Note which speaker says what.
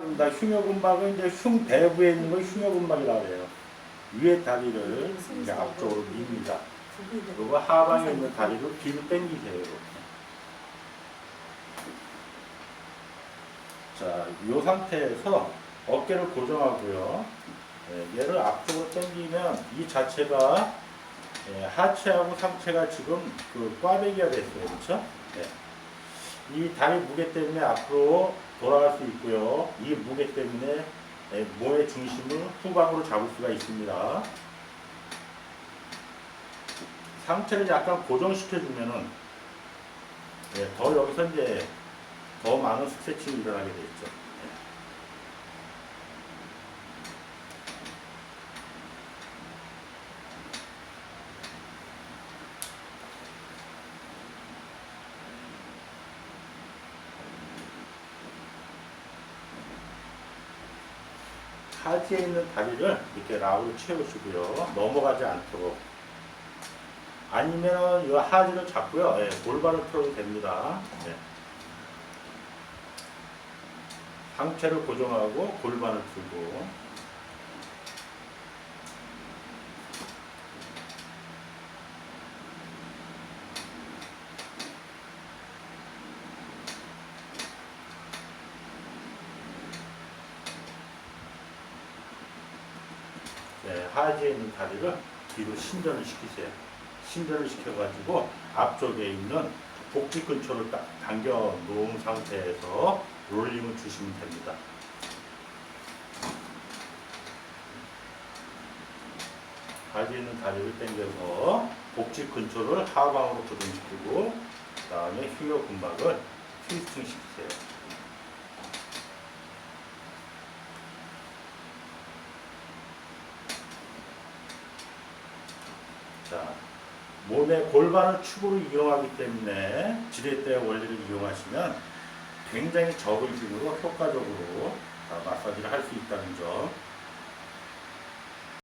Speaker 1: 입니다. 흉여근막은 이제 흉 배부에 있는 걸 흉여근막이라고 해요. 위에 다리를 이제 앞쪽으로 밉니다. 그리고 하방에 있는 다리를 뒤로 당기세요. 이렇게. 자, 이 상태에서 어깨를 고정하고요. 예, 얘를 앞쪽으로 당기면 이 자체가 예, 하체하고 상체가 지금 그 꽈배기가 됐어요. 그렇죠? 예. 이 다리 무게 때문에 앞으로 돌아갈 수 있고요. 이 무게 때문에 예, 몸의 중심을 후방으로 잡을 수가 있습니다. 상체를 약간 고정시켜주면은 예, 더 여기서 이제 더 많은 스트레칭이 일어나게 되죠. 예. 하지에 있는 다리를 이렇게 라우로 채우시고요. 넘어가지 않도록. 아니면 이 하지를 잡고요. 예, 골반을 틀어도 됩니다. 예. 상체를 고정하고 골반을 틀고. 네, 하지에 있는 다리를 뒤로 신전을 시키세요. 신전을 시켜가지고 앞쪽에 있는 복지 근처를 딱 당겨 놓은 상태에서 롤링을 주시면 됩니다. 하지에 있는 다리를 당겨서 복지 근처를 하방으로 고정시키고 그 다음에 흉요 근막을 트위스팅 시키세요. 자, 몸의 골반을 축으로 이용하기 때문에 지렛대 원리를 이용하시면 굉장히 적은 힘으로 효과적으로 자, 마사지를 할 수 있다는 점